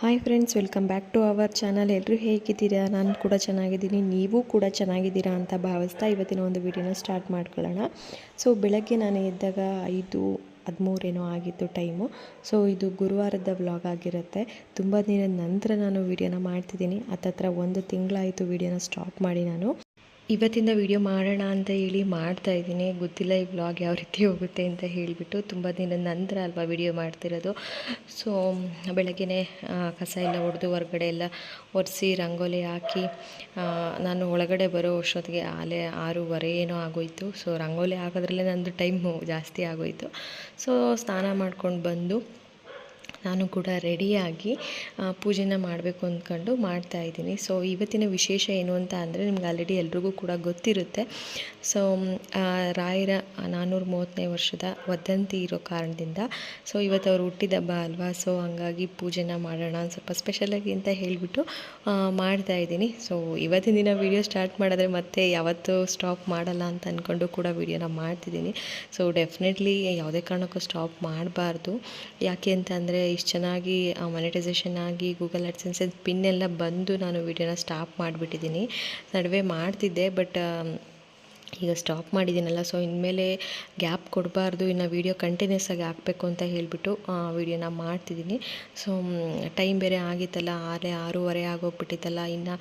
Hi friends welcome back to our channel ಎಲ್ಲರೂ ಹೇಗಿದ್ದೀರಾ? ನಾನು ಕೂಡ ಚೆನ್ನಾಗಿದ್ದೀನಿ. ನೀವು ಕೂಡ ಚೆನ್ನಾಗಿದ್ದೀರಾ ಅಂತ ಭಾವಿಸ್ತಾ ಇವತ್ತಿನ ಒಂದು ವಿಡಿಯೋನ ಸ್ಟಾರ್ಟ್ ಮಾಡ್ಕೊಳ್ಳೋಣ. ಸೊ ಬೆಳಗ್ಗೆ ನಾನು ಎದ್ದಾಗ ಐದು ಹದಿಮೂರೇನೋ ಆಗಿತ್ತು ಟೈಮು ಸೊ ಇದು ಗುರುವಾರದ ವ್ಲಾಗ್ ಆಗಿರುತ್ತೆ. ತುಂಬ ದಿನದ ನಂತರ ನಾನು ವಿಡಿಯೋನ ಮಾಡ್ತಿದ್ದೀನಿ. ಹತ್ತತ್ರ ಒಂದು ತಿಂಗಳಾಯಿತು ವಿಡಿಯೋನ ಸ್ಟಾಪ್ ಮಾಡಿ ನಾನು. ಇವತ್ತಿಂದ ವಿಡಿಯೋ ಮಾಡೋಣ ಅಂತ ಹೇಳಿ ಮಾಡ್ತಾ ಇದ್ದೀನಿ. ಗೊತ್ತಿಲ್ಲ ಈ ವ್ಲಾಗ್ ಯಾವ ರೀತಿ ಹೋಗುತ್ತೆ ಅಂತ ಹೇಳಿಬಿಟ್ಟು ತುಂಬ ದಿನದ ನಂತರ ಅಲ್ವಾ ವಿಡಿಯೋ ಮಾಡ್ತಿರೋದು. ಸೊ ಬೆಳಗ್ಗೆ ಕಸ ಎಲ್ಲ ಹೊಡೆದು ಹೊರಗಡೆ ಎಲ್ಲ ಒರೆಸಿ ರಂಗೋಲಿ ಹಾಕಿ ನಾನು ಒಳಗಡೆ ಬರೋ ಅಷ್ಟೊತ್ತಿಗೆ ಆಲೆ ಆರೂವರೆ ಏನೋ ಆಗೋಯಿತು. ಸೊ ರಂಗೋಲಿ ಹಾಕೋದ್ರಲ್ಲೇ ನಂದು ಟೈಮು ಜಾಸ್ತಿ ಆಗೋಯಿತು. ಸೊ ಸ್ನಾನ ಮಾಡ್ಕೊಂಡು ಬಂದು ನಾನು ಕೂಡ ರೆಡಿಯಾಗಿ ಪೂಜೆನ ಮಾಡಬೇಕು ಅಂದ್ಕೊಂಡು ಮಾಡ್ತಾ ಇದ್ದೀನಿ. ಸೊ ಇವತ್ತಿನ ವಿಶೇಷ ಏನು ಅಂತ ಅಂದರೆ ನಿಮ್ಗೆ ಆಲ್ರೆಡಿ ಎಲ್ರಿಗೂ ಕೂಡ ಗೊತ್ತಿರುತ್ತೆ. ಸೊ ರಾಯರ ನಾನ್ನೂರ ಮೂವತ್ತನೇ ವರ್ಷದ ವದಂತಿ ಇರೋ ಕಾರಣದಿಂದ ಸೊ ಇವತ್ತು ಅವರು ಹುಟ್ಟಿದ ಹಬ್ಬ ಅಲ್ವಾ? ಸೊ ಹಂಗಾಗಿ ಪೂಜೆನ ಮಾಡೋಣ ಸ್ವಲ್ಪ ಸ್ಪೆಷಲಾಗಿ ಅಂತ ಹೇಳಿಬಿಟ್ಟು ಮಾಡ್ತಾ ಇದ್ದೀನಿ. ಸೊ ಇವತ್ತಿನ ದಿನ ವೀಡಿಯೋ ಸ್ಟಾರ್ಟ್ ಮಾಡಿದ್ರೆ ಮತ್ತೆ ಯಾವತ್ತೂ ಸ್ಟಾಪ್ ಮಾಡಲ್ಲ ಅಂತ ಅಂದ್ಕೊಂಡು ಕೂಡ ವೀಡಿಯೋನ ಮಾಡ್ತಿದ್ದೀನಿ. ಸೊ ಡೆಫಿನೆಟ್ಲಿ ಯಾವುದೇ ಕಾರಣಕ್ಕೂ ಸ್ಟಾಪ್ ಮಾಡಬಾರ್ದು. ಯಾಕೆ ಅಂತ ಅಂದರೆ ಇಷ್ಟು ಚೆನ್ನಾಗಿ ಮೊನಿಟೈಸೇಷನ್ ಆಗಿ ಗೂಗಲ್ ಅಡ್ಸೆನ್ಸ್ ಪಿನ್ ಎಲ್ಲ ಬಂದು ನಾನು ವೀಡಿಯೋನ ಸ್ಟಾಪ್ ಮಾಡಿಬಿಟ್ಟಿದ್ದೀನಿ. ನಡುವೆ ಮಾಡ್ತಿದ್ದೆ ಬಟ್ ಈಗ ಸ್ಟಾಪ್ ಮಾಡಿದ್ದೀನಲ್ಲ ಸೊ ಇನ್ಮೇಲೆ ಗ್ಯಾಪ್ ಕೊಡಬಾರ್ದು, ಇನ್ನು ವೀಡಿಯೋ ಕಂಟಿನ್ಯೂಸ್ ಆಗಿ ಹಾಕಬೇಕು ಅಂತ ಹೇಳಿಬಿಟ್ಟು ವೀಡಿಯೋನ ಮಾಡ್ತಿದ್ದೀನಿ. ಸೊ ಟೈಮ್ ಬೇರೆ ಆಗಿತ್ತಲ್ಲ, ಆರೇ, ಆರೂವರೆ ಆಗೋಗ್ಬಿಟ್ಟಿತ್ತಲ್ಲ, ಇನ್ನು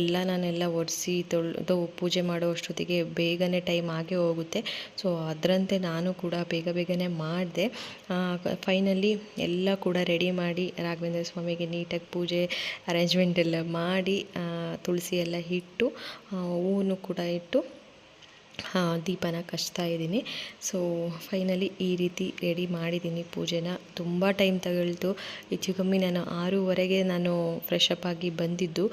ಎಲ್ಲ ನಾನೆಲ್ಲ ಒಡಿಸಿ ತೊಳೆದು ಪೂಜೆ ಮಾಡುವಷ್ಟೊತ್ತಿಗೆ ಬೇಗನೆ ಟೈಮ್ ಆಗೇ ಹೋಗುತ್ತೆ. ಸೊ ಅದರಂತೆ ನಾನು ಕೂಡ ಬೇಗ ಬೇಗನೆ ಮಾಡಿದೆ. ಫೈನಲಿ ಎಲ್ಲ ಕೂಡ ರೆಡಿ ಮಾಡಿ, ರಾಘವೇಂದ್ರ ಸ್ವಾಮಿಗೆ ನೀಟಾಗಿ ಪೂಜೆ ಅರೇಂಜ್ಮೆಂಟ್ ಎಲ್ಲ ಮಾಡಿ ತುಳಸಿ ಎಲ್ಲ ಇಟ್ಟು ಹೂವನ್ನು ಕೂಡ ಇಟ್ಟು ದೀಪನ ಕಚ್ತಾ ಇದ್ದೀನಿ. ಸೊ ಫೈನಲಿ ಈ ರೀತಿ ರೆಡಿ ಮಾಡಿದ್ದೀನಿ ಪೂಜೆನ. ತುಂಬ ಟೈಮ್ ತಗೊಳ್ತು. ಹೆಚ್ಚು ಕಮ್ಮಿ ನಾನು ಆರೂವರೆಗೆ ನಾನು ಫ್ರೆಶ್ ಅಪ್ ಆಗಿ ಬಂದಿದ್ದು.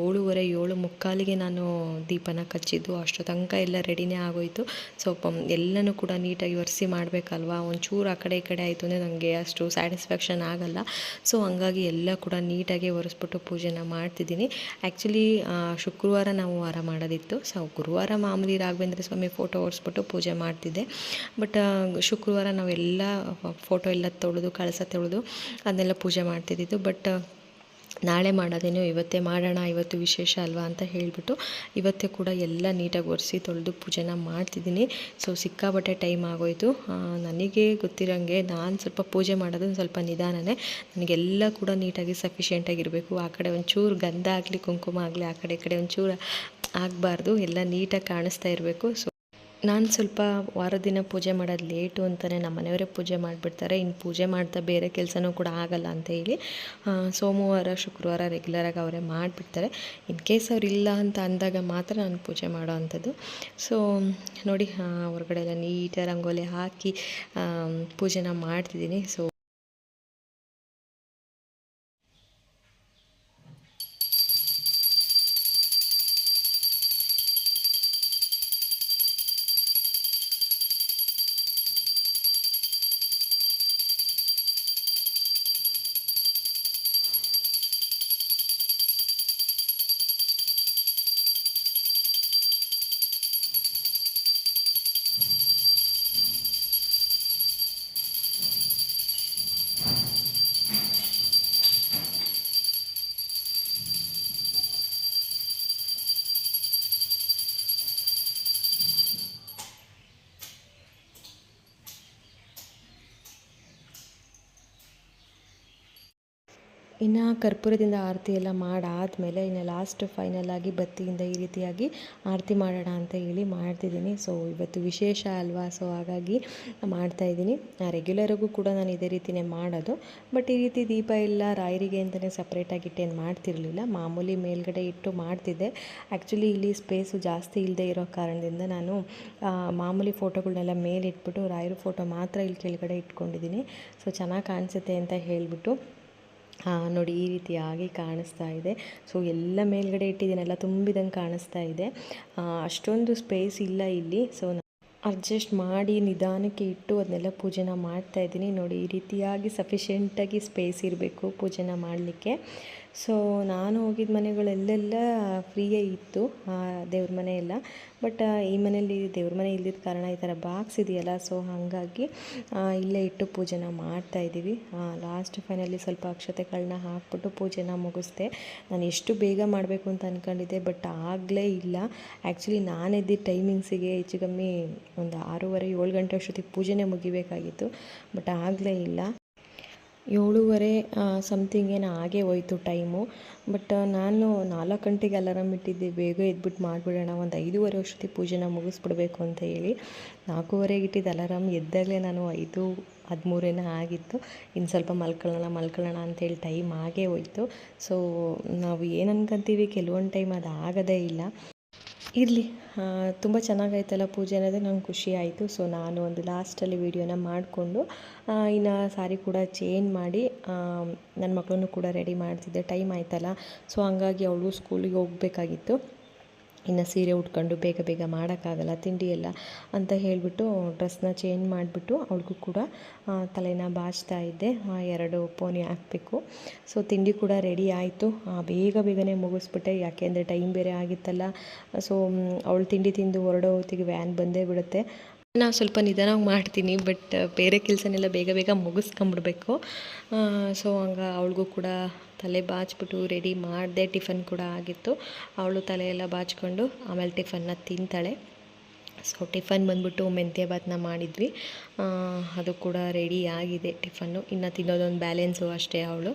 ಏಳುವರೆ, ಏಳು ಮುಕ್ಕಾಲಿಗೆ ನಾನು ದೀಪನ ಕಚ್ಚಿದ್ದು. ಅಷ್ಟು ತನಕ ಎಲ್ಲ ರೆಡಿನೇ ಆಗೋಯಿತು. ಸೊ ಎಲ್ಲನೂ ಕೂಡ ನೀಟಾಗಿ ಒರೆಸಿ ಮಾಡಬೇಕಲ್ವಾ? ಒಂಚೂರು ಆ ಕಡೆ ಈ ಕಡೆ ಆಯಿತು ಅಂದರೆ ನನಗೆ ಅಷ್ಟು ಸ್ಯಾಟಿಸ್ಫ್ಯಾಕ್ಷನ್ ಆಗಲ್ಲ. ಸೊ ಹಂಗಾಗಿ ಎಲ್ಲ ಕೂಡ ನೀಟಾಗಿ ಒರೆಸ್ಬಿಟ್ಟು ಪೂಜೆನ ಮಾಡ್ತಿದ್ದೀನಿ. ಆ್ಯಕ್ಚುಲಿ ಶುಕ್ರವಾರ ನಾವು ವಾರ ಮಾಡೋದಿತ್ತು. ಸೊ ಗುರುವಾರ ಮಾಮೂಲಿ ರಾಘವೇಂದ್ರ ಸ್ವಾಮಿ ಫೋಟೋ ಓಡಿಸ್ಬಿಟ್ಟು ಪೂಜೆ ಮಾಡ್ತಿದ್ದೆ. ಬಟ್ ಶುಕ್ರವಾರ ನಾವೆಲ್ಲ ಫೋಟೋ ಎಲ್ಲ ತೊಳೆದು, ಕಳಸ ತೊಳೆದು ಅದನ್ನೆಲ್ಲ ಪೂಜೆ ಮಾಡ್ತಿದ್ದಿದ್ದು. ಬಟ್ ನಾಳೆ ಮಾಡೋದೇನು ಇವತ್ತೇ ಮಾಡೋಣ, ಇವತ್ತು ವಿಶೇಷ ಅಲ್ವಾ ಅಂತ ಹೇಳಿಬಿಟ್ಟು ಇವತ್ತೇ ಕೂಡ ಎಲ್ಲ ನೀಟಾಗಿ ಒರೆಸಿ ತೊಳೆದು ಪೂಜೆನ ಮಾಡ್ತಿದ್ದೀನಿ. ಸೊ ಸಿಕ್ಕಾಬಟ್ಟೆ ಟೈಮ್ ಆಗೋಯಿತು. ನನಗೆ ಗೊತ್ತಿರೋಂಗೆ ನಾನು ಸ್ವಲ್ಪ ಪೂಜೆ ಮಾಡೋದು ಸ್ವಲ್ಪ ನಿಧಾನನೇ. ನನಗೆಲ್ಲ ಕೂಡ ನೀಟಾಗಿ ಸಫಿಷಿಯೆಂಟಾಗಿರಬೇಕು ಆ ಕಡೆ ಒಂಚೂರು ಗಂಧ ಆಗಲಿ, ಕುಂಕುಮ ಆಗಲಿ, ಆ ಕಡೆ ಈ ಕಡೆ ಒಂಚೂರು ಆಗಬಾರ್ದು. ಎಲ್ಲ ನೀಟಾಗಿ ಕಾಣಿಸ್ತಾ ಇರಬೇಕು. ಸೊ ನಾನು ಸ್ವಲ್ಪ ವಾರ ದಿನ ಪೂಜೆ ಮಾಡೋದು ಲೇಟು ಅಂತಲೇ ನಮ್ಮ ಮನೆಯವರೇ ಪೂಜೆ ಮಾಡಿಬಿಡ್ತಾರೆ. ಇನ್ನು ಪೂಜೆ ಮಾಡ್ತಾ ಬೇರೆ ಕೆಲಸನೂ ಕೂಡ ಆಗಲ್ಲ ಅಂತ ಹೇಳಿ ಸೋಮವಾರ, ಶುಕ್ರವಾರ ರೆಗ್ಯುಲರಾಗಿ ಅವರೇ ಮಾಡಿಬಿಡ್ತಾರೆ. ಇನ್ ಕೇಸ್ ಅವ್ರು ಇಲ್ಲ ಅಂತ ಅಂದಾಗ ಮಾತ್ರ ನಾನು ಪೂಜೆ ಮಾಡೋ ಅಂಥದ್ದು. ಸೊ ನೋಡಿ ಹೊರಗಡೆ ಎಲ್ಲ ನೀಟಾಗಿ ರಂಗೋಲಿ ಹಾಕಿ ಪೂಜೆನ ಮಾಡ್ತಿದ್ದೀನಿ. ಸೊ ಇನ್ನು ಕರ್ಪೂರದಿಂದ ಆರತಿ ಎಲ್ಲ ಮಾಡಾದಮೇಲೆ ಇನ್ನು ಲಾಸ್ಟ್ ಫೈನಲ್ ಆಗಿ ಬತ್ತಿಯಿಂದ ಈ ರೀತಿಯಾಗಿ ಆರತಿ ಮಾಡೋಣ ಅಂತ ಹೇಳಿ ಮಾಡ್ತಿದ್ದೀನಿ. ಸೊ ಇವತ್ತು ವಿಶೇಷ ಅಲ್ವಾ? ಸೊ ಹಾಗಾಗಿ ಮಾಡ್ತಾಯಿದ್ದೀನಿ ರೆಗ್ಯುಲರಾಗೂ ಕೂಡ ನಾನು ಇದೇ ರೀತಿಯೇ ಮಾಡೋದು. ಬಟ್ ಈ ರೀತಿ ದೀಪ ಎಲ್ಲ ರಾಯರಿಗೆ ಅಂತಲೇ ಸಪ್ರೇಟಾಗಿ ಇಟ್ಟೇನು ಮಾಡ್ತಿರಲಿಲ್ಲ. ಮಾಮೂಲಿ ಮೇಲ್ಗಡೆ ಇಟ್ಟು ಮಾಡ್ತಿದ್ದೆ. ಆ್ಯಕ್ಚುಲಿ ಇಲ್ಲಿ ಸ್ಪೇಸು ಜಾಸ್ತಿ ಇಲ್ಲದೆ ಇರೋ ಕಾರಣದಿಂದ ನಾನು ಮಾಮೂಲಿ ಫೋಟೋಗಳನ್ನೆಲ್ಲ ಮೇಲೆ ಇಟ್ಬಿಟ್ಟು ರಾಯರು ಫೋಟೋ ಮಾತ್ರ ಇಲ್ಲಿ ಕೆಳಗಡೆ ಇಟ್ಕೊಂಡಿದ್ದೀನಿ. ಸೊ ಚೆನ್ನಾಗಿ ಕಾಣಿಸುತ್ತೆ ಅಂತ ಹೇಳಿಬಿಟ್ಟು ಆ, ನೋಡಿ ಈ ರೀತಿಯಾಗಿ ಕಾಣಿಸ್ತಾ ಇದೆ. ಸೊ ಎಲ್ಲ ಮೇಲ್ಗಡೆ ಇಟ್ಟಿದ್ದೀನಲ್ಲ ತುಂಬಿದಂಗೆ ಕಾಣಿಸ್ತಾ ಇದೆ. ಅಷ್ಟೊಂದು ಸ್ಪೇಸ್ ಇಲ್ಲ ಇಲ್ಲಿ. ಸೊ ಅಡ್ಜಸ್ಟ್ ಮಾಡಿ ನಿಧಾನಕ್ಕೆ ಇಟ್ಟು ಅದನ್ನೆಲ್ಲ ಪೂಜೆನ ಮಾಡ್ತಾ ಇದ್ದೀನಿ. ನೋಡಿ ಈ ರೀತಿಯಾಗಿ ಸಫಿಷಿಯೆಂಟಾಗಿ ಸ್ಪೇಸ್ ಇರಬೇಕು ಪೂಜೆನ ಮಾಡಲಿಕ್ಕೆ. ಸೊ ನಾನು ಹೋಗಿದ್ದ ಮನೆಗಳೆಲ್ಲೆಲ್ಲ ಫ್ರೀಯೇ ಇತ್ತು ದೇವ್ರ ಮನೆ ಎಲ್ಲ. ಬಟ್ ಈ ಮನೆಯಲ್ಲಿ ದೇವ್ರ ಮನೆ ಇಲ್ಲದ ಕಾರಣ ಈ ಥರ ಬಾಕ್ಸ್ ಇದೆಯಲ್ಲ ಸೊ ಹಾಗಾಗಿ ಆ, ಇಲ್ಲೇ ಇಟ್ಟು ಪೂಜೆನ ಮಾಡ್ತಾ ಇದ್ದೀವಿ. ಲಾಸ್ಟ್ ಫೈನಲಿ ಸ್ವಲ್ಪ ಅಕ್ಷತೆಗಳನ್ನ ಹಾಕ್ಬಿಟ್ಟು ಪೂಜೆನ ಮುಗಿಸ್ದೆ. ನಾನು ಎಷ್ಟು ಬೇಗ ಮಾಡಬೇಕು ಅಂತ ಅಂದ್ಕೊಂಡಿದ್ದೆ ಬಟ್ ಆಗಲೇ ಇಲ್ಲ. ಆ್ಯಕ್ಚುಲಿ ನಾನು ಎದ್ದಿದ್ದ ಟೈಮಿಂಗ್ಸಿಗೆ ಹೆಚ್ಚು ಕಮ್ಮಿ ಒಂದು ಆರೂವರೆ ಏಳು ಗಂಟೆ ಅಷ್ಟೊತ್ತಿಗೆ ಪೂಜೆನೇ ಮುಗಿಬೇಕಾಗಿತ್ತು ಬಟ್ ಆಗಲೇ ಇಲ್ಲ. ಏಳುವರೆ ಸಮಥಿಂಗ್ ಏನೋ ಆಗೇ ಹೋಯ್ತು ಟೈಮು. ಬಟ್ ನಾನು ನಾಲ್ಕು ಗಂಟೆಗೆ ಅಲಾರಾಮ್ ಇಟ್ಟಿದ್ದೆ. ಬೇಗ ಎದ್ಬಿಟ್ಟು ಮಾಡಿಬಿಡೋಣ. ಒಂದು ಐದೂವರೆ ಅಷ್ಟೊತ್ತಿಗೆ ಪೂಜೆನ ಮುಗಿಸ್ಬಿಡ್ಬೇಕು ಅಂತ ಹೇಳಿ ನಾಲ್ಕೂವರೆಗೆ ಇಟ್ಟಿದ್ದು ಅಲಾರಾಮ್. ಎದ್ದಾಗಲೇ ನಾನು ಐದು ಹದಿಮೂರೇನೋ ಆಗಿತ್ತು. ಇನ್ನು ಸ್ವಲ್ಪ ಮಲ್ಕೊಳ್ಳೋಣ ಮಲ್ಕೊಳ್ಳೋಣ ಅಂತೇಳಿ ಟೈಮ್ ಆಗೇ ಹೋಯ್ತು. ಸೊ ನಾವು ಏನು ಅನ್ಕೊಂತೀವಿ ಕೆಲವೊಂದು ಟೈಮ್ ಅದು ಆಗೋದೇ ಇಲ್ಲ. ಇರಲಿ. ತುಂಬ ಚೆನ್ನಾಗಾಯ್ತಲ್ಲ ಪೂಜೆ ಅನ್ನೋದೇ ನಂಗೆ ಖುಷಿ ಆಯಿತು. ಸೊ ನಾನು ಒಂದು ಲಾಸ್ಟಲ್ಲಿ ವೀಡಿಯೋನ ಮಾಡಿಕೊಂಡು ಇನ್ನು ಸಾರಿ ಕೂಡ ಚೇಂಜ್ ಮಾಡಿ ನನ್ನ ಮಕ್ಕಳನ್ನು ಕೂಡ ರೆಡಿ ಮಾಡ್ತಿದ್ದೆ. ಟೈಮ್ ಆಯ್ತಲ್ಲ. ಸೊ ಹಂಗಾಗಿ ಅವಳು ಸ್ಕೂಲಿಗೆ ಹೋಗಬೇಕಾಗಿತ್ತು. ಇನ್ನು ಸೀರೆ ಉಟ್ಕೊಂಡು ಬೇಗ ಬೇಗ ಮಾಡೋಕ್ಕಾಗಲ್ಲ ತಿಂಡಿ ಎಲ್ಲ ಅಂತ ಹೇಳಿಬಿಟ್ಟು ಡ್ರೆಸ್ನ ಚೇಂಜ್ ಮಾಡಿಬಿಟ್ಟು ಅವಳಿಗೂ ಕೂಡ ತಲೆನ ಬಾಚ್ತಾ ಇದ್ದೆ. ಎರಡು ಪೋನಿ ಹಾಕಬೇಕು. ಸೊ, ತಿಂಡಿ ಕೂಡ ರೆಡಿ ಆಯಿತು. ಬೇಗ ಬೇಗನೆ ಮುಗಿಸ್ಬಿಟ್ಟೆ. ಯಾಕೆಂದರೆ ಟೈಮ್ ಬೇರೆ ಆಗಿತ್ತಲ್ಲ. ಸೊ ಅವಳು ತಿಂಡಿ ತಿಂದು ಹೊರಡೋ ಹೊತ್ತಿಗೆ ವ್ಯಾನ್ ಬಂದೇ ಬಿಡುತ್ತೆ. ನಾನು ಸ್ವಲ್ಪ ನಿಧಾನವಾಗಿ ಮಾಡ್ತೀನಿ, ಬಟ್ ಬೇರೆ ಕೆಲಸನೆಲ್ಲ ಬೇಗ ಬೇಗ ಮುಗಿಸ್ಕೊಂಬಿಡ್ಬೇಕು. ಸೊ, ಹಂಗೆ ಅವಳಿಗೂ ಕೂಡ ತಲೆ ಬಾಚ್ಬಿಟ್ಟು ರೆಡಿ ಮಾಡಿದೆ ಟಿಫನ್ ಕೂಡ ಆಗಿತ್ತು. ಅವಳು ತಲೆಯೆಲ್ಲ ಬಾಚ್ಕೊಂಡು ಆಮೇಲೆ ಟಿಫನ್ನ ತಿಂತಾಳೆ. ಸೊ ಟಿಫನ್ ಬಂದ್ಬಿಟ್ಟು ಮೆಂತ್ಯ ಭಾತ್ನ ಮಾಡಿದ್ವಿ. ಅದು ಕೂಡ ರೆಡಿ ಆಗಿದೆ ಟಿಫನ್ನು. ಇನ್ನು ತಿನ್ನೋದೊಂದು ಬ್ಯಾಲೆನ್ಸು ಅಷ್ಟೇ ಅವಳು.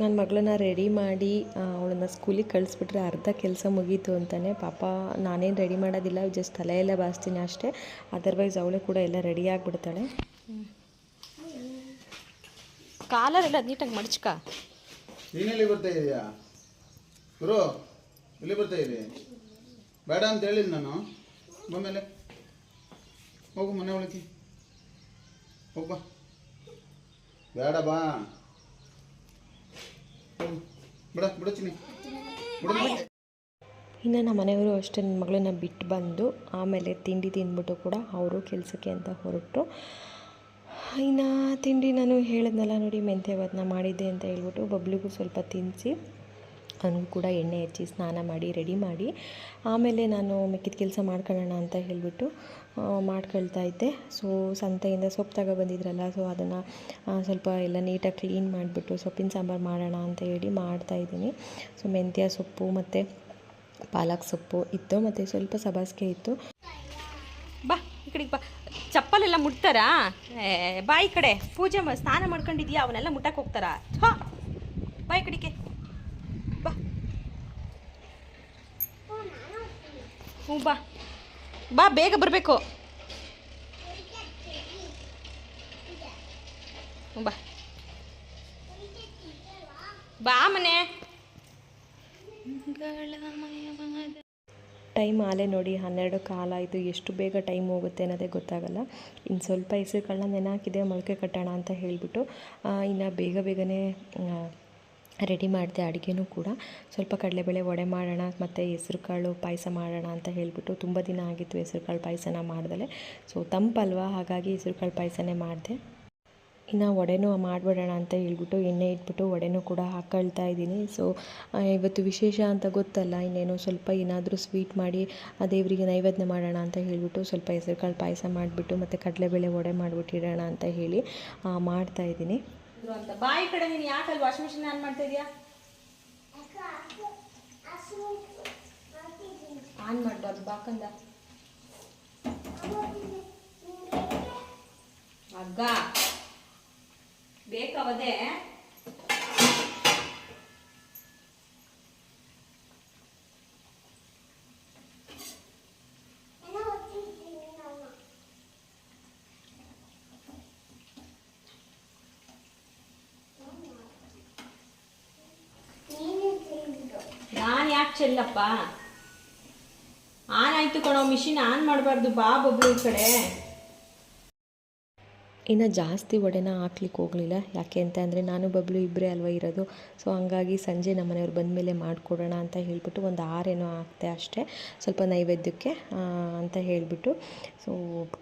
ನನ್ನ ಮಗಳನ್ನ ರೆಡಿ ಮಾಡಿ ಅವಳನ್ನ ಸ್ಕೂಲಿಗೆ ಕಳಿಸ್ಬಿಟ್ರೆ ಅರ್ಧ ಕೆಲಸ ಮುಗೀತು ಅಂತಲೇ ಪಾಪ ನಾನೇನು ರೆಡಿ ಮಾಡೋದಿಲ್ಲ ಜಸ್ಟ್ ತಲೆಯೆಲ್ಲ ಬಾಚ್ತೀನಿ ಅಷ್ಟೇ. ಅದರ್ವೈಸ್ ಅವಳು ಕೂಡ ಎಲ್ಲ ರೆಡಿ ಆಗಿಬಿಡ್ತಾಳೆ. ಕಾಲರೆಲ್ಲ ನೀಟಾಗಿ ಮಡ್ಚ್ಕ. ನೀನೆಲ್ಲಿ ಬರ್ತಾ ಇದೆಯಾ? ಗುರು, ಎಲ್ಲಿ ಬರ್ತಾ ಇದೀಯ? ಬೇಡ ಅಂತ ಹೇಳಿದ್ ನಾನು. ಬಂದ್ಮೇಲೆ ಹೋಗು ಮನೆ ಒಳಗೆ ಹೋಗ ಬೇಡ, ಬಾ. ಬಿಡ ಬಿಡಚ್ಚಿನಿ ಬಿಡ. ಇನ್ನು ನಮ್ಮ ಮನೆಯವರು ಅಷ್ಟೇ, ನನ್ನ ಮಗಳನ್ನ ಬಿಟ್ಟು ಬಂದು ಆಮೇಲೆ ತಿಂಡಿ ತಿಂದ್ಬಿಟ್ಟು ಕೂಡ ಅವರು ಕೆಲಸಕ್ಕೆ ಅಂತ ಹೊರಟರು. ಇನ್ನು ತಿಂಡಿ ನಾನು ಹೇಳಿದ್ನಲ್ಲ ನೋಡಿ, ಮೆಂತ್ಯ ಬದನ ಮಾಡಿದ್ದೆ ಅಂತ ಹೇಳ್ಬಿಟ್ಟು ಬಬ್ಲಿಗೂ ಸ್ವಲ್ಪ ತಿನ್ನಿಸಿ. ಅವನಿಗೂ ಕೂಡ ಎಣ್ಣೆ ಹಚ್ಚಿ ಸ್ನಾನ ಮಾಡಿ, ರೆಡಿ ಮಾಡಿ. ಆಮೇಲೆ ನಾನು ಮಿಕ್ಕಿದ ಕೆಲಸ ಮಾಡ್ಕೊಳ್ಳೋಣ ಅಂತ ಹೇಳಿಬಿಟ್ಟು ಮಾಡ್ಕೊಳ್ತಾ ಇದ್ದೆ. ಸೊ ಸಂತೆಯಿಂದ ಸೊಪ್ಪು ತಗೊಬಂದಿದ್ರಲ್ಲ ಸೊ ಅದನ್ನು ಸ್ವಲ್ಪ ಎಲ್ಲ ನೀಟಾಗಿ ಕ್ಲೀನ್ ಮಾಡಿಬಿಟ್ಟು ಸೊಪ್ಪಿನ ಸಾಂಬಾರು ಮಾಡೋಣ ಅಂತ ಹೇಳಿ ಮಾಡ್ತಾಯಿದ್ದೀನಿ ಸೊ ಮೆಂತ್ಯ ಸೊಪ್ಪು ಮತ್ತು ಪಾಲಕ್ ಸೊಪ್ಪು ಇತ್ತು, ಮತ್ತು ಸ್ವಲ್ಪ ಸಬಾಸ್ಗೆ ಇತ್ತು. ಬಾ, ಈ ಕಡೆಗೆ ಬಾ. ಚಪ್ಪಲೆಲ್ಲ ಮುಟ್ತಾರಾ? ಬಾಯಿ ಕಡೆ ಪೂಜೆ ಸ್ನಾನ ಮಾಡ್ಕೊಂಡಿದ್ಯಾ? ಅವನ್ನೆಲ್ಲ ಮುಟ್ಟಕ್ಕೆ ಹೋಗ್ತಾರಾ? ಹಾ ಬಾ ಈ ಕಡೆಗೆ ಬಾ. ಹ್ಞೂ, ಬಾ. ಬಾ, ಬೇಗ ಬರಬೇಕು. ಹ್ಞೂ, ಬಾ. ಬಾ ಮನೆ. ಟೈಮ್ ಆಲೆ ನೋಡಿ, ಹನ್ನೆರಡು ಕಾಲಾಯಿತು ಎಷ್ಟು ಬೇಗ ಟೈಮ್ ಹೋಗುತ್ತೆ ಅನ್ನೋದೇ ಗೊತ್ತಾಗಲ್ಲ. ಇನ್ನು ಸ್ವಲ್ಪ ಹೆಸರುಗಳನ್ನ ನೆನಾಕಿದೆ, ಮೊಳಕೆ ಕಟ್ಟೋಣ ಅಂತ ಹೇಳಿಬಿಟ್ಟು ಇನ್ನು ಬೇಗ ಬೇಗನೆ ರೆಡಿ ಮಾಡಿದೆ ಅಡುಗೆನೂ ಕೂಡ. ಸ್ವಲ್ಪ ಕಡಲೆಬೇಳೆ ವಡೆ ಮಾಡೋಣ, ಮತ್ತು ಹೆಸ್ರು ಕಾಳು ಪಾಯಸ ಮಾಡೋಣ ಅಂತ ಹೇಳಿಬಿಟ್ಟು ತುಂಬ ದಿನ ಆಗಿತ್ತು ಹೆಸ್ರು ಕಾಳು ಪಾಯಸನ ಮಾಡ್ದಲೆ. ಸೊ ತಂಪಲ್ವಾ? ಹಾಗಾಗಿ ಹೆಸ್ರು ಕಾಳು ಪಾಯಸನೇ ಮಾಡಿದೆ. ಇನ್ನು ವಡೆನೂ ಮಾಡಿಬಿಡೋಣ ಅಂತ ಹೇಳ್ಬಿಟ್ಟು ಎಣ್ಣೆ ಇಟ್ಬಿಟ್ಟು ವಡೆನೂ ಕೂಡ ಹಾಕೊಳ್ತಾ ಇದ್ದೀನಿ. ಸೊ ಇವತ್ತು ವಿಶೇಷ ಅಂತ ಗೊತ್ತಲ್ಲ, ಇನ್ನೇನು ಸ್ವಲ್ಪ ಏನಾದರೂ ಸ್ವೀಟ್ ಮಾಡಿ ಆ ದೇವರಿಗೆ ನೈವೇದ್ಯ ಮಾಡೋಣ ಅಂತ ಹೇಳಿಬಿಟ್ಟು ಸ್ವಲ್ಪ ಹೆಸರುಕಾಳು ಪಾಯಸ ಮಾಡಿಬಿಟ್ಟು ಮತ್ತು ಕಡಲೆಬೇಳೆ ವಡೆ ಮಾಡಿಬಿಟ್ಟಿಡೋಣ ಅಂತ ಹೇಳಿ ಮಾಡ್ತಾ ಇದ್ದೀನಿ. ಅಂತ ಬಾಯಿ ಕಡೆ ನೀನು ಯಾಕಲ್ಲಿ ವಾಷಿಂಗ್ ಮಿಷಿನ್ ಆನ್ ಮಾಡ್ತಾ ಇದೀಯಾ ಆನ್ ಬಾಕಂದ. ಬೇಕವದೆ ನಾನು ಯಾಕೆ ಚೆಲ್ಲಪ್ಪ? ಆನ್ ಆಯ್ತು ಕಣೋ ಮಿಷಿನ್ ಆನ್ ಮಾಡಬಾರ್ದು ಬಾ ಬಬ್ಲು ಈ ಕಡೆ. ಇನ್ನು ಜಾಸ್ತಿ ವಡೆನ ಹಾಕ್ಲಿಕ್ಕೆ ಹೋಗಲಿಲ್ಲ. ಯಾಕೆ ಅಂತ ಅಂದರೆ ನಾನು ಬಬ್ಲು ಇಬ್ಬರೇ ಅಲ್ವಾ ಇರೋದು. ಸೊ ಹಂಗಾಗಿ ಸಂಜೆ ನಮ್ಮ ಮನೆಯವ್ರು ಬಂದಮೇಲೆ ಮಾಡಿಕೊಡೋಣ ಅಂತ ಹೇಳಿಬಿಟ್ಟು ಒಂದು ಆರೇನೋ ಹಾಕ್ತೆ ಅಷ್ಟೇ. ಸ್ವಲ್ಪ ನೈವೇದ್ಯಕ್ಕೆ ಅಂತ ಹೇಳಿಬಿಟ್ಟು. ಸೊ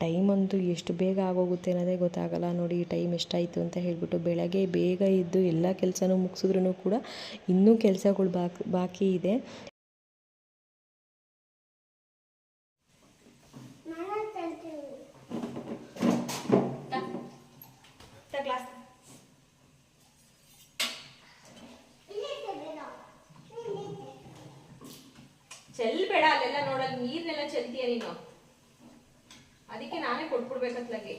ಟೈಮ್ ಅಂತೂ ಎಷ್ಟು ಬೇಗ ಆಗೋಗುತ್ತೆ ಅನ್ನೋದೇ ಗೊತ್ತಾಗಲ್ಲ. ನೋಡಿ ಟೈಮ್ ಎಷ್ಟಾಯಿತು ಅಂತ ಹೇಳಿಬಿಟ್ಟು ಬೆಳಗ್ಗೆ ಬೇಗ ಇದ್ದು ಎಲ್ಲ ಕೆಲಸನೂ ಮುಗಿಸಿದ್ರೂ ಕೂಡ ಇನ್ನೂ ಕೆಲಸಗಳು ಬಾಕಿ ಇದೆ. ಬೇಡ ಅಲ್ಲೆಲ್ಲ ನೋಡಲ್ಲ ನೀರ್ನೆಲ್ಲ ಚೆಲ್ತೀಯ ನೀನು? ಅದಕ್ಕೆ ನಾನೇ ಕೊಟ್ಬಿಡ್ಬೇಕತ್ಲಾಗಿ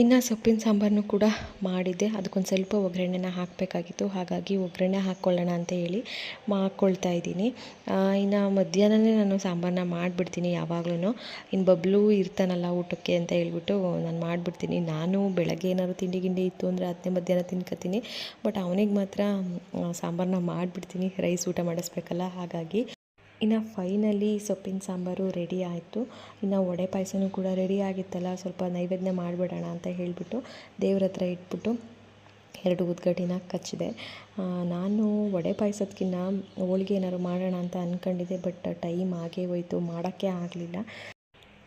ಇನ್ನು ಸೊಪ್ಪಿನ ಸಾಂಬಾರನ್ನು ಕೂಡ ಮಾಡಿದ್ದೆ. ಅದಕ್ಕೊಂದು ಸ್ವಲ್ಪ ಒಗ್ಗರಣೆನ ಹಾಕಬೇಕಾಗಿತ್ತು. ಹಾಗಾಗಿ ಒಗ್ಗರಣೆ ಹಾಕ್ಕೊಳ್ಳೋಣ ಅಂತ ಹೇಳಿ ಮಾಡ್ಕೊಳ್ತಾ ಇದ್ದೀನಿ. ಇನ್ನು ಮಧ್ಯಾಹ್ನನೇ ನಾನು ಸಾಂಬಾರನ್ನ ಮಾಡಿಬಿಡ್ತೀನಿ ಯಾವಾಗ್ಲೂ ಇನ್ನು ಬಬ್ಲು ಇರ್ತಾನಲ್ಲ ಊಟಕ್ಕೆ ಅಂತ ಹೇಳ್ಬಿಟ್ಟು ನಾನು ಮಾಡಿಬಿಡ್ತೀನಿ. ನಾನು ಬೆಳಗ್ಗೆ ಏನಾದ್ರು ತಿಂಡಿ ಗಿಂಡಿ ಇತ್ತು ಅಂದರೆ ಅದನ್ನೇ ಮಧ್ಯಾಹ್ನ ತಿನ್ಕೋತೀನಿ ಬಟ್ ಅವನಿಗೆ ಮಾತ್ರ ಸಾಂಬಾರನ್ನ ಮಾಡಿಬಿಡ್ತೀನಿ. ರೈಸ್ ಊಟ ಮಾಡಿಸ್ಬೇಕಲ್ಲ. ಹಾಗಾಗಿ ಇನ್ನು ಫೈನಲಿ ಸೊಪ್ಪಿನ ಸಾಂಬಾರು ರೆಡಿ ಆಯಿತು. ಇನ್ನು ವಡೆ ಪಾಯಸನೂ ಕೂಡ ರೆಡಿ ಆಗಿತ್ತಲ್ಲ, ಸ್ವಲ್ಪ ನೈವೇದ್ಯ ಮಾಡಿಬಿಡೋಣ ಅಂತ ಹೇಳಿಬಿಟ್ಟು ದೇವ್ರ ಹತ್ರ ಇಟ್ಬಿಟ್ಟು ಎರಡು ಉದ್ಗಟ್ಟಿನ ಕಚ್ಚಿದೆ. ನಾನು ವಡೆ ಪಾಯಸದಕ್ಕಿಂತ ಹೋಳಿಗೆ ಏನಾದ್ರು ಮಾಡೋಣ ಅಂತ ಅಂದ್ಕೊಂಡಿದ್ದೆ ಬಟ್ ಟೈಮ್ ಆಗೇ ಹೋಯಿತು, ಮಾಡೋಕ್ಕೆ ಆಗಲಿಲ್ಲ.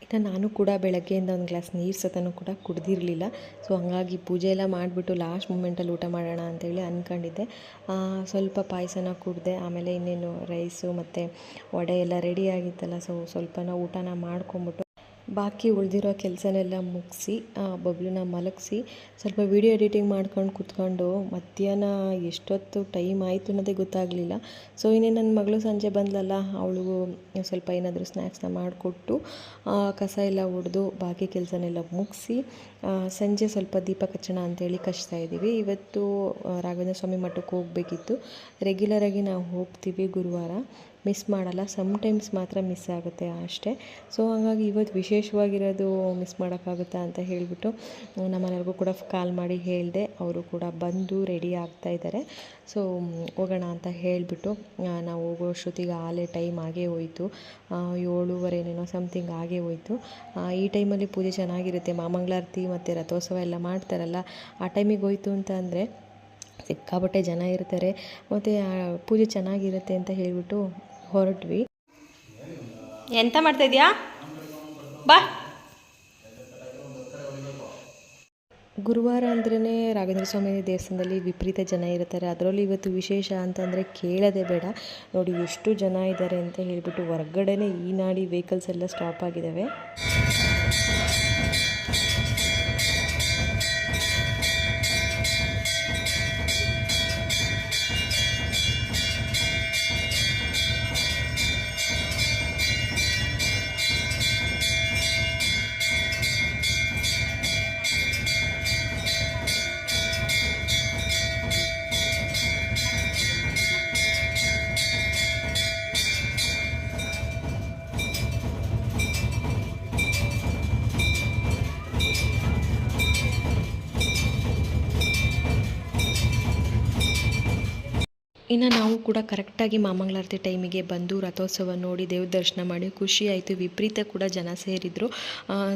ಇನ್ನು ನಾನು ಕೂಡ ಬೆಳಗ್ಗೆಯಿಂದ ಒಂದು ಗ್ಲಾಸ್ ನೀರು ಸತನೂ ಕೂಡ ಕುಡ್ದಿರಲಿಲ್ಲ. ಸೊ ಹಂಗಾಗಿ ಪೂಜೆ ಎಲ್ಲ ಮಾಡಿಬಿಟ್ಟು ಲಾಸ್ಟ್ ಮೂಮೆಂಟಲ್ಲಿ ಊಟ ಮಾಡೋಣ ಅಂತೇಳಿ ಅಂದ್ಕೊಂಡಿದ್ದೆ ಸ್ವಲ್ಪ ಪಾಯಸನ ಕುಡಿದೆ, ಆಮೇಲೆ ಇನ್ನೇನು ರೈಸು ಮತ್ತು ವಡೆ ಎಲ್ಲ ರೆಡಿ ಆಗಿತ್ತಲ್ಲ ಸೊ ಸ್ವಲ್ಪನ ಊಟನ ಮಾಡ್ಕೊಂಬಿಟ್ಟು ಬಾಕಿ ಉಳಿದಿರೋ ಕೆಲಸನೆಲ್ಲ ಮುಗಿಸಿ ಬಬ್ಲುನ ಮಲಗಿಸಿ, ಸ್ವಲ್ಪ ವಿಡಿಯೋ ಎಡಿಟಿಂಗ್ ಮಾಡ್ಕೊಂಡು ಕುತ್ಕೊಂಡು ಮಧ್ಯಾಹ್ನ ಎಷ್ಟೊತ್ತು ಟೈಮ್ ಆಯಿತು ಅನ್ನೋದೇ ಗೊತ್ತಾಗಲಿಲ್ಲ. ಸೊ ಇನ್ನೇ ನನ್ನ ಮಗಳು ಸಂಜೆ ಬಂದಲಲ್ಲ ಅವಳಿಗೂ ಸ್ವಲ್ಪ ಏನಾದರೂ ಸ್ನ್ಯಾಕ್ಸ್ನ ಮಾಡಿಕೊಟ್ಟು ಕಸ ಎಲ್ಲ ಹೊಡೆದು ಬಾಕಿ ಕೆಲಸನೆಲ್ಲ ಮುಗಿಸಿ ಸಂಜೆ ಸ್ವಲ್ಪ ದೀಪ ಕಚ್ಚಣ ಅಂತೇಳಿ ಕಚ್ತಾ ಇದ್ದೀವಿ. ಇವತ್ತು ರಾಘವೇಂದ್ರ ಸ್ವಾಮಿ ಮಠಕ್ಕೆ ಹೋಗಬೇಕಿತ್ತು. ರೆಗ್ಯುಲರಾಗಿ ನಾವು ಹೋಗ್ತೀವಿ ಗುರುವಾರ. ಮಿಸ್ ಮಾಡಲ್ಲ. ಸಮ್ಟೈಮ್ಸ್ ಮಾತ್ರ ಮಿಸ್ ಆಗುತ್ತೆ ಅಷ್ಟೇ. ಸೊ ಹಾಗಾಗಿ ಇವತ್ತು ವಿಶೇಷವಾಗಿರೋದು ಮಿಸ್ ಮಾಡೋಕ್ಕಾಗುತ್ತಾ ಅಂತ ಹೇಳಿಬಿಟ್ಟು ನಮ್ಮನೆಯವ್ರಿಗೂ ಕೂಡ ಕಾಲ್ ಮಾಡಿ ಹೇಳಿದೆ. ಅವರು ಕೂಡ ಬಂದು ರೆಡಿ ಆಗ್ತಾ ಇದ್ದಾರೆ. ಸೊ ಹೋಗೋಣ ಅಂತ ಹೇಳಿಬಿಟ್ಟು ನಾವು ಹೋಗೋ ಅಷ್ಟೊತ್ತಿಗೆ ಆಲೇ ಟೈಮ್ ಆಗೇ ಹೋಯಿತು. ಏಳುವರೆನೇನೋ ಸಮಥಿಂಗ್ ಆಗೇ ಹೋಯಿತು. ಈ ಟೈಮಲ್ಲಿ ಪೂಜೆ ಚೆನ್ನಾಗಿರುತ್ತೆ. ಮಾಮಂಗಳಾರತಿ ಮತ್ತು ರಥೋತ್ಸವ ಎಲ್ಲ ಮಾಡ್ತಾರಲ್ಲ, ಆ ಟೈಮಿಗೆ ಹೋಯಿತು ಅಂತ ಅಂದರೆ ಸಿಕ್ಕಾಪಟ್ಟೆ ಜನ ಇರ್ತಾರೆ. ಮತ್ತು ಪೂಜೆ ಚೆನ್ನಾಗಿರುತ್ತೆ ಅಂತ ಹೇಳಿಬಿಟ್ಟು ಹೊರಟ್ವಿ. ಎಂತ ಮಾಡ್ತಾ ಇದೀಯಾ? ಬಾ. ಗುರುವಾರ ಅಂದ್ರೇ ರಾಘವೇಂದ್ರ ಸ್ವಾಮಿ ದೇವಸ್ಥಾನದಲ್ಲಿ ವಿಪರೀತ ಜನ ಇರ್ತಾರೆ. ಅದರಲ್ಲಿ ಇವತ್ತು ವಿಶೇಷ ಅಂತಂದರೆ ಕೇಳೋದೇ ಬೇಡ. ನೋಡಿ ಎಷ್ಟು ಜನ ಇದ್ದಾರೆ ಅಂತ ಹೇಳಿಬಿಟ್ಟು ಹೊರಗಡೆನೇ ಈ ನಾಡಿ ವೆಹಿಕಲ್ಸ್ ಎಲ್ಲ ಸ್ಟಾಪ್ ಆಗಿದ್ದಾವೆ ಇನ್ನು ನಾವು ಕೂಡ ಕರೆಕ್ಟಾಗಿ ಮಾಮಂಗಳಾರತಿ ಟೈಮಿಗೆ ಬಂದು ರಥೋತ್ಸವ ನೋಡಿ ದೇವ್ರ ದರ್ಶನ ಮಾಡಿ ಖುಷಿ ಆಯಿತು, ವಿಪರೀತ ಕೂಡ ಜನ ಸೇರಿದ್ರು.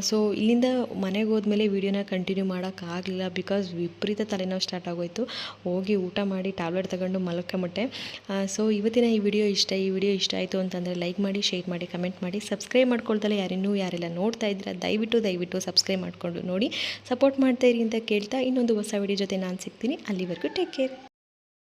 ಸೊ ಇಲ್ಲಿಂದ ಮನೆಗೆ ಹೋದ್ಮೇಲೆ ವೀಡಿಯೋನ ಕಂಟಿನ್ಯೂ ಮಾಡೋಕ್ಕಾಗಲಿಲ್ಲ ಬಿಕಾಸ್ ವಿಪರೀತ ತಲೆನೋವು ಸ್ಟಾರ್ಟ್ ಆಗೋಯ್ತು. ಹೋಗಿ ಊಟ ಮಾಡಿ ಟ್ಯಾಬ್ಲೆಟ್ ತಗೊಂಡು ಮಲ್ಕೊಂಬಿಟ್ಟೆ ಸೊ ಇವತ್ತಿನ ಈ ವಿಡಿಯೋ ಇಷ್ಟ, ಈ ವಿಡಿಯೋ ಇಷ್ಟ ಆಯಿತು ಅಂತಂದರೆ ಲೈಕ್ ಮಾಡಿ ಶೇರ್ ಮಾಡಿ ಕಮೆಂಟ್ ಮಾಡಿ ಸಬ್ಸ್ಕ್ರೈಬ್ ಮಾಡ್ಕೊಳ್ದಲ್ಲ ಯಾರಿನ್ನೂ ಯಾರೆಲ್ಲ. ನೋಡ್ತಾ ಇದ್ದೀರಾ, ದಯವಿಟ್ಟು ದಯವಿಟ್ಟು ಸಬ್ಸ್ಕ್ರೈಬ್ ಮಾಡಿಕೊಂಡು ನೋಡಿ. ಸಪೋರ್ಟ್ ಮಾಡ್ತಾ ಇರಿ ಅಂತ ಕೇಳ್ತಾ ಇನ್ನೊಂದು ಹೊಸ ವಿಡಿಯೋ ಜೊತೆ ನಾನು ಸಿಗ್ತೀನಿ. ಅಲ್ಲಿವರೆಗೂ ಟೇಕ್ ಕೇರ್